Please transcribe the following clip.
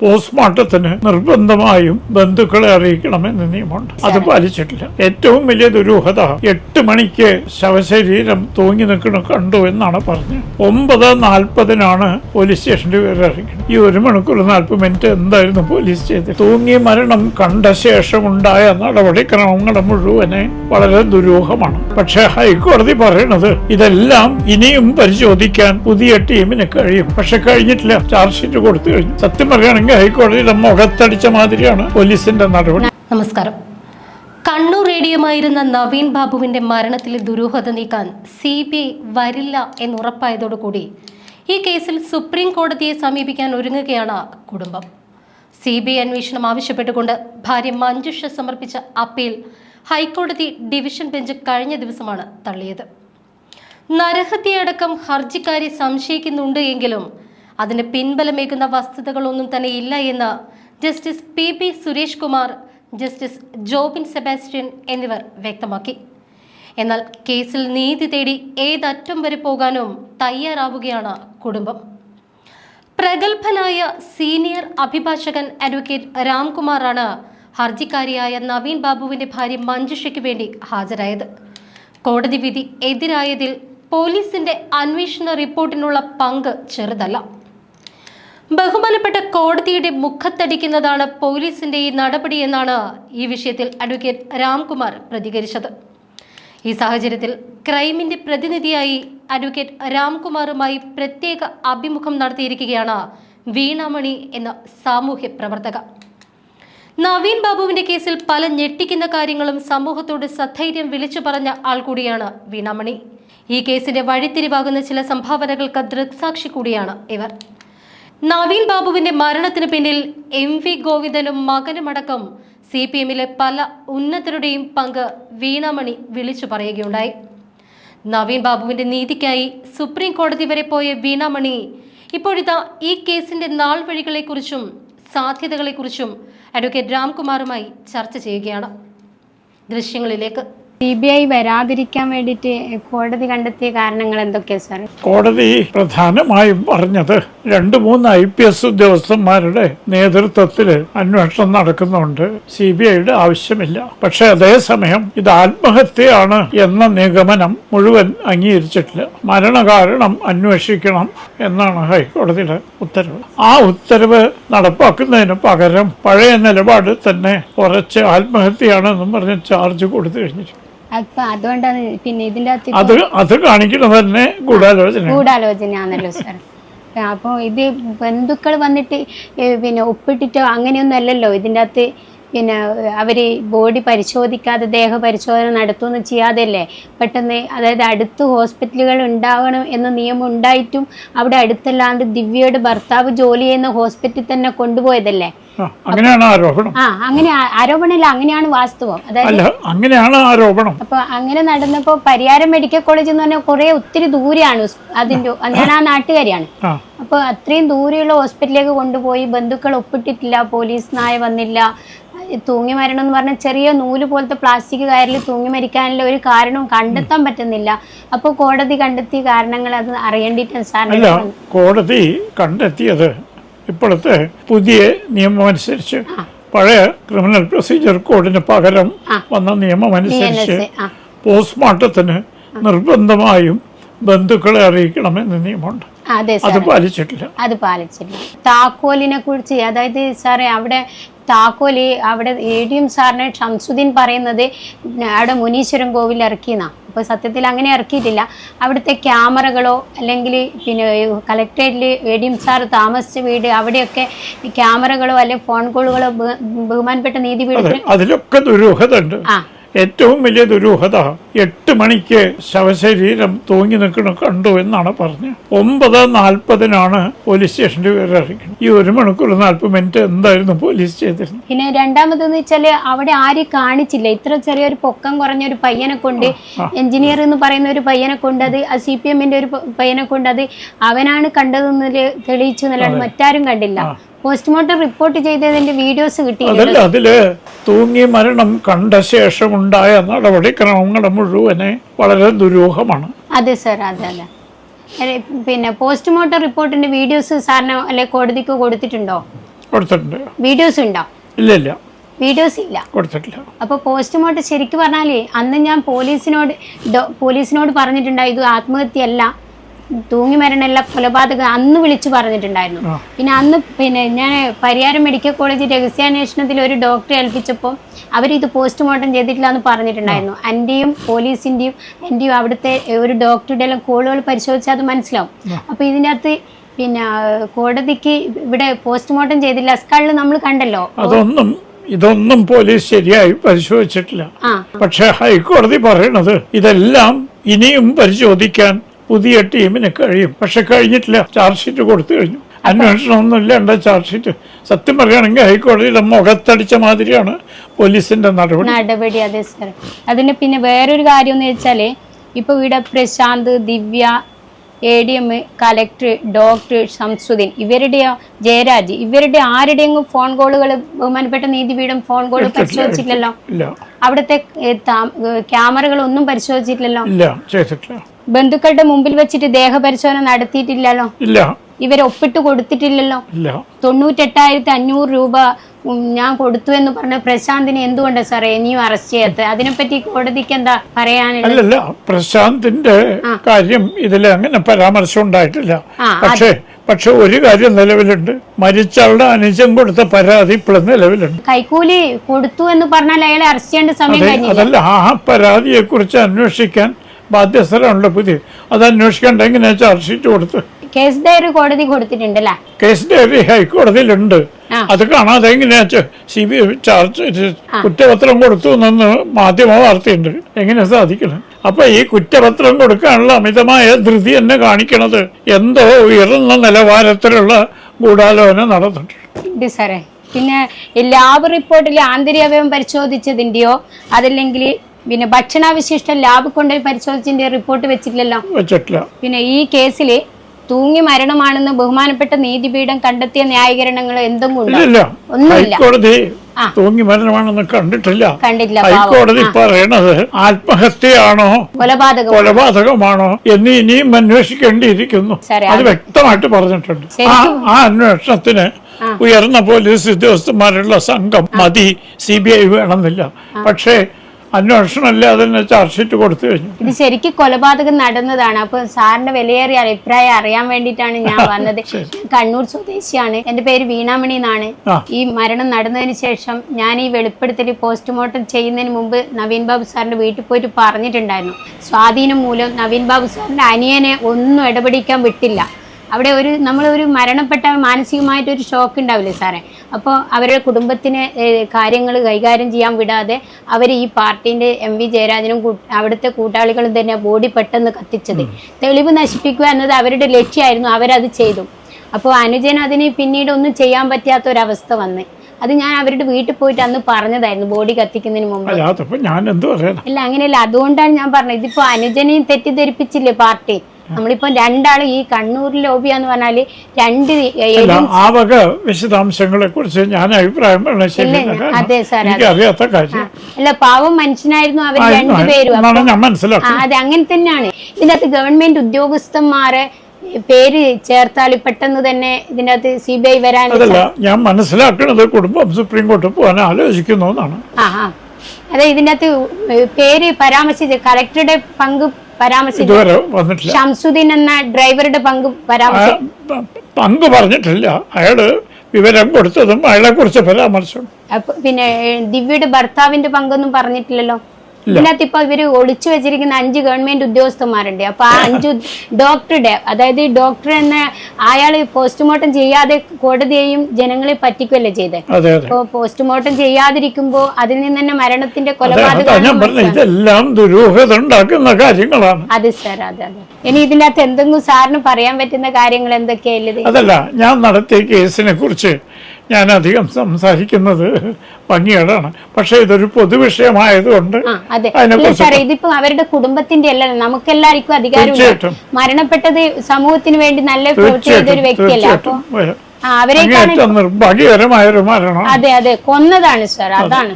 പോസ്റ്റ്മോർട്ടത്തിന് നിർബന്ധമായും ബന്ധുക്കളെ അറിയിക്കണമെന്ന് നിയമമുണ്ട്. അത് പാലിച്ചിട്ടില്ല. ഏറ്റവും വലിയ ദുരൂഹത എട്ട് മണിക്ക് ശവശരീരം തൂങ്ങി നിൽക്കണം കണ്ടു എന്നാണ് പറഞ്ഞത്. ഒമ്പത് നാൽപ്പതിനാണ് പോലീസ് സ്റ്റേഷന്റെ പേര് അറിയിക്കുന്നത്. ഈ ഒരു മണിക്കൂർ നാൽപ്പത് മിനിറ്റ് എന്തായിരുന്നു പോലീസ് ചെയ്തത്? തൂങ്ങി മരണം കണ്ട ശേഷം ഉണ്ടായ നടപടിക്രമങ്ങൾ മുഴുവനെ വളരെ ദുരൂഹമാണ്. പക്ഷെ ഹൈക്കോടതി പറയണത് ഇതെല്ലാം ഇനിയും പരിശോധിക്കാൻ പുതിയ ടീമിന് കഴിയും. പക്ഷെ കഴിഞ്ഞിട്ടില്ല. ചാർജ് ഷീറ്റ് കൊടുത്തു കഴിഞ്ഞു. സത്യം പറയുകയാണെങ്കിൽ ഹൈക്കോടതിയുടെ മുഖത്തടിച്ച മാതിരിയാണ് പോലീസിന്റെ നടപടി. നമസ്കാരം. കണ്ണൂർ റേഡിയോമായിരുന്ന നവീൻ ബാബുവിന്റെ മരണത്തിലെ ദുരൂഹത നീക്കാൻ സി ബി ഐ വരില്ല എന്നുറപ്പായതോടുകൂടി ഈ കേസിൽ സുപ്രീം കോടതിയെ സമീപിക്കാൻ ഒരുങ്ങുകയാണ് കുടുംബം. സി ബി ഐ അന്വേഷണം ആവശ്യപ്പെട്ടുകൊണ്ട് ഭാര്യ മഞ്ജുഷ സമർപ്പിച്ച അപ്പീൽ ഹൈക്കോടതി ഡിവിഷൻ ബെഞ്ച് കഴിഞ്ഞ ദിവസമാണ് തള്ളിയത്. നരഹത്യയടക്കം ഹർജിക്കാരെ സംശയിക്കുന്നുണ്ട് എങ്കിലും അതിന് പിൻബലമേകുന്ന വസ്തുതകളൊന്നും തന്നെ ഇല്ല എന്ന് justice P P Suresh Kumar justice Jobin Sebastian എന്നിവർ വ്യക്തമാക്കി. എന്നാൽ കേസിൽ നീതി തേടി ഏതറ്റം വരെ പോകാനും തയ്യാറാവുകയാണ് കുടുംബം. പ്രഗത്ഭനായ സീനിയർ അഭിഭാഷകൻ അഡ്വക്കേറ്റ് രാംകുമാറാണ് ഹർജിക്കാരിയായ നവീൻ ബാബുവിന്റെ ഭാര്യ മഞ്ജുഷയ്ക്ക് വേണ്ടി ഹാജരായത്. കോടതി വിധി എതിരായതിൽ പോലീസിന്റെ അന്വേഷണ റിപ്പോർട്ടിനുള്ള പങ്ക് ചെറുതല്ല. ബഹുമാനപ്പെട്ട കോടതിയുടെ മുഖത്തടിക്കുന്നതാണ് പോലീസിന്റെ ഈ നടപടിയെന്നാണ് ഈ വിഷയത്തിൽ അഡ്വക്കേറ്റ് രാംകുമാർ പ്രതികരിച്ചത്. ഈ സാഹചര്യത്തിൽ ക്രൈമിന്റെ പ്രതിനിധിയായി അഡ്വക്കേറ്റ് രാംകുമാറുമായി പ്രത്യേക അഭിമുഖം നടത്തിയിരിക്കുകയാണ് വീണാമണി എന്ന സാമൂഹ്യ പ്രവർത്തക. നവീൻ ബാബുവിന്റെ കേസിൽ പല ഞെട്ടിക്കുന്ന കാര്യങ്ങളും സമൂഹത്തോട് സധൈര്യം വിളിച്ചു പറഞ്ഞ ആൾ കൂടിയാണ് വീണാമണി. ഈ കേസിന്റെ വഴിത്തിരിവാകുന്ന ചില സംഭാവനകൾക്ക് ദൃക്സാക്ഷി കൂടിയാണ് ഇവർ. നവീൻ ബാബുവിന്റെ മരണത്തിന് പിന്നിൽ എം വി ഗോവിന്ദനും മകനുമടക്കം സി പി എമ്മിലെ പല ഉന്നതരുടെയും പങ്ക് വീണാമണി വിളിച്ചു പറയുകയുണ്ടായി. നവീൻ ബാബുവിന്റെ നീതിക്കായി സുപ്രീം കോടതി വരെ പോയ വീണാമണി ഇപ്പോഴിതാ ഈ കേസിന്റെ നാൾ വഴികളെക്കുറിച്ചും സാധ്യതകളെക്കുറിച്ചും അഡ്വക്കേറ്റ് രാംകുമാറുമായി ചർച്ച ചെയ്യുകയാണ്. ദൃശ്യങ്ങളിലേക്ക്. സി ബി ഐ വരാതിരിക്കാൻ വേണ്ടിയിട്ട് കോടതി കണ്ടെത്തിയ കാരണങ്ങൾ എന്തൊക്കെയാ സാർ കോടതി പ്രധാനമായും പറഞ്ഞത് രണ്ട് മൂന്ന് ഐ പി എസ് ഉദ്യോഗസ്ഥന്മാരുടെ നേതൃത്വത്തിൽ അന്വേഷണം നടക്കുന്നുണ്ട്. സി ബി ഐയുടെ ആവശ്യമില്ല. പക്ഷെ അതേസമയം ഇത് ആത്മഹത്യയാണ് എന്ന നിഗമനം മുഴുവൻ അംഗീകരിച്ചിട്ടില്ല. മരണകാരണം അന്വേഷിക്കണം എന്നാണ് ഹൈക്കോടതിയുടെ ഉത്തരവ്. ആ ഉത്തരവ് നടപ്പാക്കുന്നതിന് പകരം പഴയ നിലപാട് തന്നെ കുറച്ച് ആത്മഹത്യയാണെന്നും പറഞ്ഞ് ചാർജ് കൊടുത്തു കഴിഞ്ഞിരിക്കും അപ്പൊ അതുകൊണ്ടാണ് പിന്നെ ഇതിന്റെ അത് അത് കാണിക്കുന്നത് തന്നെ ഗൂഢാലോചന. ഗൂഢാലോചനയാണല്ലോ സാർ അപ്പോൾ ഇത് ബന്ധുക്കൾ വന്നിട്ട് പിന്നെ ഒപ്പിട്ടിട്ടോ അങ്ങനെയൊന്നും അല്ലല്ലോ ഇതിന്റെ അകത്ത്. പിന്നെ അവർ ബോഡി പരിശോധിക്കാതെ ദേഹ പരിശോധന നടത്തുമെന്ന് ചെയ്യാതെയല്ലേ? പെട്ടെന്ന് അതായത് അടുത്ത് ഹോസ്പിറ്റലുകൾ ഉണ്ടാവണം എന്ന നിയമം ഉണ്ടായിട്ടും അവിടെ അടുത്തല്ലാണ്ട് ദിവ്യയുടെ ഭർത്താവ് ജോലി ചെയ്യുന്ന ഹോസ്പിറ്റലിൽ തന്നെ കൊണ്ടുപോയതല്ലേ? അങ്ങനെയാണ് ആരോപണം. ആ അങ്ങനെ ആരോപണമില്ല അങ്ങനെയാണ് വാസ്തവം. അതായത് അങ്ങനെയാണ് ആരോപണം. അപ്പൊ അങ്ങനെ നടന്നപ്പോ പരിയാരം മെഡിക്കൽ കോളേജ് എന്ന് പറഞ്ഞാൽ കുറെ ഒത്തിരി ദൂരെയാണ് അതിന്റെ ഞാൻ ആ നാട്ടുകാരിയാണ്. അപ്പൊ അത്രയും ദൂരെയുള്ള ഹോസ്പിറ്റലിലേക്ക് കൊണ്ടുപോയി ബന്ധുക്കൾ ഒപ്പിട്ടിട്ടില്ല പോലീസ് നായ വന്നില്ല തൂങ്ങി മരണം എന്ന് പറഞ്ഞാൽ ചെറിയ നൂൽ പോലത്തെ പ്ലാസ്റ്റിക് കയറിൽ തൂങ്ങി മരിക്കാനുള്ള ഒരു കാരണവും കണ്ടെത്താൻ പറ്റുന്നില്ല. അപ്പോൾ കോടതി കണ്ടെത്തിയ കാരണങ്ങൾ അത് അറിയേണ്ടിയിട്ടാണ് അല്ല സാറിന് കോടതി കണ്ടെത്തിയത് ഇപ്പോഴത്തെ പുതിയ നിയമം അനുസരിച്ച് പഴയ ക്രിമിനൽ പ്രൊസീജിയർ കോഡിന് പകരം വന്ന നിയമം അനുസരിച്ച് പോസ്റ്റ്മോർട്ടത്തിന് നിർബന്ധമായും ബന്ധുക്കളെ അറിയിക്കണമെന്ന് നിയമമുണ്ട്. അതെ പാലിച്ചിട്ടില്ല. അത് പാലിച്ചിട്ടില്ല. താക്കോലിനെ കുറിച്ച് അതായത് സാറേ അവിടെ താക്കോലി അവിടെ എ ഡി എം സാറിനെ ഷംസുദ്ദീൻ പറയുന്നത് അവിടെ മുനീശ്വരൻ കോവിൽ ഇറക്കിയെന്നാ. അപ്പോൾ സത്യത്തിൽ അങ്ങനെ ഇറക്കിയിട്ടില്ല. അവിടുത്തെ ക്യാമറകളോ അല്ലെങ്കിൽ പിന്നെ കളക്ടറേറ്റിൽ എ ഡി എം സാർ താമസിച്ച വീട് അവിടെയൊക്കെ ക്യാമറകളോ അല്ലെങ്കിൽ ഫോൺ കോളുകളോ ബഹുമാനപ്പെട്ട നീതി നീതിപീഠത്തിൽ അതിലൊക്കെ ദുരൂഹതണ്ട് ആ. ഏറ്റവും വലിയ ദുരൂഹത എട്ട് മണിക്ക് ശവശരീരം തൂങ്ങി നിൽക്കണം കണ്ടു എന്നാണ് പറഞ്ഞത്. ഒമ്പത് നാൽപ്പതിനാണ് പോലീസ് സ്റ്റേഷന്റെ പേര് അറിയിക്കുന്നത് ഈ ഒരു മണിക്കൂർ നാൽപ്പത് മിനിറ്റ് എന്തായിരുന്നു പോലീസ് ചെയ്തിരുന്നത്? പിന്നെ രണ്ടാമതെന്ന് വെച്ചാൽ അവിടെ ആരും കാണിച്ചില്ല. ഇത്ര ചെറിയൊരു പൊക്കം കുറഞ്ഞ ഒരു പയ്യനെ കൊണ്ട് എഞ്ചിനീയർ എന്ന് പറയുന്ന ഒരു പയ്യനെ കൊണ്ട് അത് സി പി എമ്മിന്റെ ഒരു പയ്യനെ കൊണ്ട് അത് അവനാണ് കണ്ടതെന്ന് തെളിയിച്ചു എന്നല്ലാണ്ട് മറ്റാരും കണ്ടില്ല. പോസ്റ്റ്മോർട്ടം റിപ്പോർട്ട് ചെയ്തതിന്റെ വീഡിയോസ് കിട്ടി അതല്ല അതിൽ തൂങ്ങി മരണം കണ്ട ശേഷം ഉണ്ടായ നടപടിക്രമങ്ങൾ മുഴുവനെ വളരെ ദുരൂഹമാണ്. അതെ സർ അതെ അതെ. പിന്നെ പോസ്റ്റ്മോർട്ടം റിപ്പോർട്ടിന്റെ വീഡിയോസ് സാറിന് അല്ലെ കോടതിക്ക് കൊടുത്തിട്ടുണ്ടോ? കൊടുത്തിട്ടുണ്ട്. വീഡിയോസ് ഉണ്ടോ? ഇല്ല ഇല്ല. വീഡിയോസ് ഇല്ല. കൊടുത്തിട്ടില്ല. അപ്പോൾ പോസ്റ്റ്മോർട്ടം ശരിക്കും പറഞ്ഞാൽ അന്ന് ഞാൻ പോലീസിനോട് പോലീസിനോട് പറഞ്ഞിട്ടുണ്ടായി ഇത് ആത്മഹത്യയല്ല. തൂങ്ങി മരണമല്ല കൊലപാതകം അന്ന് വിളിച്ചു പറഞ്ഞിട്ടുണ്ടായിരുന്നു. പിന്നെ അന്ന് പിന്നെ ഞാൻ പരിയാരം മെഡിക്കൽ കോളേജ് രഹസ്യാന്വേഷണത്തിൽ ഒരു ഡോക്ടറെ ഏൽപ്പിച്ചപ്പോൾ അവരിത് പോസ്റ്റ്മോർട്ടം ചെയ്തിട്ടില്ല എന്ന് പറഞ്ഞിട്ടുണ്ടായിരുന്നു എന്റെയും പോലീസിന്റെയും എന്റെയും അവിടുത്തെ ഒരു ഡോക്ടറുടെ എല്ലാം കോളുകൾ പരിശോധിച്ചാൽ അത് മനസ്സിലാവും. അപ്പോൾ ഇതിന്റെ അകത്ത് പിന്നെ കോടതിക്ക് ഇവിടെ പോസ്റ്റ്മോർട്ടം ചെയ്തില്ല. സ്കൾ നമ്മൾ കണ്ടല്ലോ. അതൊന്നും ഇതൊന്നും പോലീസ് ശരിയായി പരിശോധിച്ചിട്ടില്ല. പക്ഷെ ഹൈക്കോടതി പറയണത് ഇതെല്ലാം ഇനിയും പരിശോധിക്കാൻ പുതിയ ടീമിന് കഴിയും. പക്ഷെ കഴിഞ്ഞിട്ടില്ല. ചാർജ് ഷീറ്റ് കൊടുത്തു കഴിഞ്ഞു. അന്വേഷണമൊന്നുമില്ല. എന്താ ചാർജ് ഷീറ്റ്? സത്യം പറയുകയാണെങ്കിൽ ഹൈക്കോടതിയുടെ മുഖത്തടിച്ച മാതിരിയാണ് പോലീസിന്റെ നടപടി. നടപടി അതെ സർ അതിന് പിന്നെ വേറൊരു കാര്യം എന്ന് വെച്ചാൽ ഇപ്പൊ ഇവിടെ Prashanth Divya A D M collector doctor Shamsuddin ഇവരുടെ ജയരാജ് ഇവരുടെ ആരുടെയും ഫോൺ കോളുകൾ ബഹുമാനപ്പെട്ട നീതിപീഠം ഫോൺ കോൾ പരിശോധിച്ചിട്ടില്ലല്ലോ? അവിടുത്തെ ക്യാമറകൾ ഒന്നും ക്യാമറകളൊന്നും പരിശോധിച്ചിട്ടില്ലല്ലോ? ബന്ധുക്കളുടെ മുമ്പിൽ വെച്ചിട്ട് ദേഹപരിശോധന നടത്തിയിട്ടില്ലല്ലോ? ഇല്ല. ഇവരെ ഒപ്പിട്ട് കൊടുത്തിട്ടില്ലല്ലോ? തൊണ്ണൂറ്റെട്ടായിരത്തി അഞ്ഞൂറ് രൂപ ഞാൻ കൊടുത്തു എന്ന് പറഞ്ഞ പ്രശാന്തിനെ എന്തുകൊണ്ട് സാറേ ഇനിയും അറസ്റ്റ് ചെയ്യാത്ത അതിനെപ്പറ്റി കോടതിക്ക് എന്താ പറയാനില്ല പ്രശാന്തിന്റെ കാര്യം ഇതിൽ അങ്ങനെ പരാമർശം ഉണ്ടായിട്ടില്ല. പക്ഷേ പക്ഷെ ഒരു കാര്യം നിലവിലുണ്ട്. മരിച്ചയാളുടെ അനുജം കൊടുത്ത പരാതി ഇപ്പോഴും നിലവിലുണ്ട്. കൈക്കൂലി കൊടുത്തു എന്ന് പറഞ്ഞാൽ അയാളെ അറസ്റ്റ് ചെയ്യേണ്ട സമയം അതല്ല ആ പരാതിയെ കുറിച്ച് അന്വേഷിക്കാൻ ബാധ്യസ്ഥരാണല്ലോ പുതിയ. അത് അന്വേഷിക്കേണ്ട എങ്ങനെ ചാർജ് ഷീറ്റ് കൊടുത്ത് കേസ് ഡയറി കോടതി കൊടുത്തിട്ടുണ്ടല്ലേ? Case diary ഹൈക്കോടതിയിലുണ്ട്. അത് കാണാതെ എങ്ങനെയാ സി ബി ചാർജ് കുറ്റപത്രം കൊടുത്തു എന്നൊന്ന് മാധ്യമ വാർത്തയുണ്ട്. എങ്ങനെ സാധിക്കണം? അപ്പൊ ഈ കുറ്റപത്രം കൊടുക്കാനുള്ള അമിതമായ ധൃതി എന്നെ കാണിക്കണത് എന്തോ ഉയർന്ന നിലവാരത്തിലുള്ള ഗൂഢാലോചന നടന്നിട്ടുണ്ട്. സാറേ. പിന്നെ ലാബ് റിപ്പോർട്ടിൽ ആന്തരികവയം പരിശോധിച്ചതിന്റെയോ അതല്ലെങ്കിൽ പിന്നെ ഭക്ഷണാവശിഷ്ടം ലാബ് കൊണ്ടുപോയി പരിശോധിച്ചതിന്റെ റിപ്പോർട്ട് വെച്ചിട്ടില്ലല്ലോ. വെച്ചിട്ടില്ല. പിന്നെ ഈ കേസിൽ തൂങ്ങി മരണമാണെന്ന് ബഹുമാനപ്പെട്ട നീതിപീഠം കണ്ടെത്തിയ ന്യായീകരണങ്ങൾ എന്തെങ്കിലും ഇല്ല ഒന്നുമില്ല. തൂങ്ങി മരണമാണെന്ന് കണ്ടിട്ടില്ല. കണ്ടിട്ടില്ല ഹൈക്കോടതി പറയണത് ആത്മഹത്യയാണോ? കൊലപാതകം കൊലപാതകമാണോ? എന്ന് ഇനിയും അന്വേഷിക്കേണ്ടിയിരിക്കുന്നു. അത് വ്യക്തമായിട്ട് പറഞ്ഞിട്ടുണ്ട്. ആ അന്വേഷണത്തിന് ഉയർന്ന പോലീസ് ഉദ്യോഗസ്ഥന്മാരുള്ള സംഘം മതി. സി ബി ഐ വേണമെന്നില്ല. പക്ഷേ അന്വേഷണമില്ലാതെ തന്നെ ചാർജ് ഷീറ്റ് കൊടുത്തു കഴിഞ്ഞു. ഇത് ശരിക്കും കൊലപാതകം നടന്നതാണ്. അപ്പൊ സാറിന്റെ വിലയേറിയ അഭിപ്രായം അറിയാൻ വേണ്ടിയിട്ടാണ് ഞാൻ വന്നത്. കണ്ണൂർ സ്വദേശിയാണ്. എന്റെ പേര് വീണാമണി എന്നാണ്. ഈ മരണം നടന്നതിന് ശേഷം ഞാൻ ഈ വെളിപ്പെടുത്തൽ പോസ്റ്റ്മോർട്ടം ചെയ്യുന്നതിന് മുമ്പ് നവീൻ ബാബു സാറിന്റെ വീട്ടിൽ പോയിട്ട് പറഞ്ഞിട്ടുണ്ടായിരുന്നു. സ്വാധീനം മൂലം നവീൻ ബാബു സാറിന്റെ അനിയനെ ഒന്നും ഇടപെടിക്കാൻ വിട്ടില്ല. അവിടെ ഒരു നമ്മൾ ഒരു മരണപ്പെട്ട മാനസികമായിട്ടൊരു ഷോക്ക് ഉണ്ടാവില്ലേ സാറേ? അപ്പോൾ അവരുടെ കുടുംബത്തിന് കാര്യങ്ങൾ കൈകാര്യം ചെയ്യാൻ വിടാതെ അവർ ഈ പാർട്ടീന്റെ എം വി ജയരാജനും അവിടുത്തെ കൂട്ടാളികളും തന്നെ ബോഡി പെട്ടെന്ന് കത്തിച്ചത്. തെളിവ് നശിപ്പിക്കുക എന്നത് അവരുടെ ലക്ഷ്യമായിരുന്നു അവരത് ചെയ്തു. അപ്പോൾ അനുജൻ അതിന് പിന്നീട് ഒന്നും ചെയ്യാൻ പറ്റാത്ത ഒരവസ്ഥ വന്ന്. അത് ഞാൻ അവരുടെ വീട്ടിൽ പോയിട്ട് അന്ന് പറഞ്ഞതായിരുന്നു ബോഡി കത്തിക്കുന്നതിന് മുമ്പ്. ഞാൻ എന്തോ അല്ല അങ്ങനെയല്ല. അതുകൊണ്ടാണ് ഞാൻ പറഞ്ഞത്. ഇതിപ്പോ അനുജനെയും തെറ്റിദ്ധരിപ്പിച്ചില്ലേ പാർട്ടി? നമ്മളിപ്പോ രണ്ടാളും ഈ കണ്ണൂർ ലോബിയാന്ന് പറഞ്ഞാൽ രണ്ട് ആ വക വിശദാംശങ്ങളെ കുറിച്ച് ഞാൻ അഭിപ്രായം അതെ സാർ, അറിയാത്ത കാര്യം. അല്ല പാവം മനുഷ്യനായിരുന്നു അവർ രണ്ടുപേരും അതെ അങ്ങനെ തന്നെയാണ്. ഇതിനകത്ത് ഗവൺമെന്റ് ഉദ്യോഗസ്ഥന്മാരെ പേര് ചേർത്താൽ പെട്ടെന്ന് തന്നെ ഇതിനകത്ത് സി ബി ഐ വരാൻ ഞാൻ മനസ്സിലാക്കുന്നത് കുടുംബം സുപ്രീം കോർട്ടിൽ പോകാൻ ആലോചിക്കുന്നു എന്നാണ്. അതെ ഇതിനകത്ത് പേര് പരാമർശിച്ച് കലക്ടറുടെ പങ്ക് പരാമർശിച്ചു ഷംസുദ്ദീൻ എന്ന ഡ്രൈവറുടെ പങ്ക് പരാമർശിച്ചു പങ്ക് പറഞ്ഞിട്ടില്ല. അയാൾ വിവരം കൊടുത്തതും അയാളെ കുറിച്ച് പരാമർശം പിന്നെ ദിവ്യയുടെ ഭർത്താവിന്റെ പങ്കൊന്നും പറഞ്ഞിട്ടില്ലല്ലോ? ഇതിനകത്ത് ഇപ്പൊ ഇവർ ഒളിച്ചു വെച്ചിരിക്കുന്ന അഞ്ച് ഗവൺമെന്റ് ഉദ്യോഗസ്ഥന്മാരുണ്ട്. അപ്പൊ ആ അഞ്ച് ഡോക്ടറുടെ അതായത് ഈ ഡോക്ടർ എന്ന അയാൾ പോസ്റ്റ്മോർട്ടം ചെയ്യാതെ കോടതിയെയും ജനങ്ങളെ ചെയ്തത് അതെ അതെ. അപ്പൊ പോസ്റ്റ്മോർട്ടം ചെയ്യാതിരിക്കുമ്പോ അതിൽ നിന്ന് തന്നെ മരണത്തിന്റെ കൊലപാതകം ഇതെല്ലാം ദുരൂഹത ഉണ്ടാക്കുന്ന കാര്യങ്ങളാണ്. അതെ സാർ അതെ അതെ. ഇനി ഇതിനകത്ത് എന്തെങ്കിലും സാറിന് പറയാൻ പറ്റുന്ന കാര്യങ്ങൾ എന്തൊക്കെയാ അതല്ല ഞാൻ നടത്തിയ കേസിനെ കുറിച്ച് ഞാൻ അധികം സംസാരിക്കുന്നത് ഭംഗിയേടാണ് പക്ഷെ ഇതൊരു പൊതുവിഷയമായതുകൊണ്ട് ഇതിപ്പോ അവരുടെ കുടുംബത്തിന്റെ അല്ല നമുക്കെല്ലാവർക്കും അധികാരം. മരണപ്പെട്ടത് സമൂഹത്തിന് വേണ്ടി നല്ല പ്രവൃത്തി ചെയ്ത ഒരു വ്യക്തിയല്ല? അപ്പൊ ആ, നിർഭാഗ്യകരമായ ഒരു മരണം. അതെ അതെ. കൊന്നതാണ് സാർ. അതാണ്.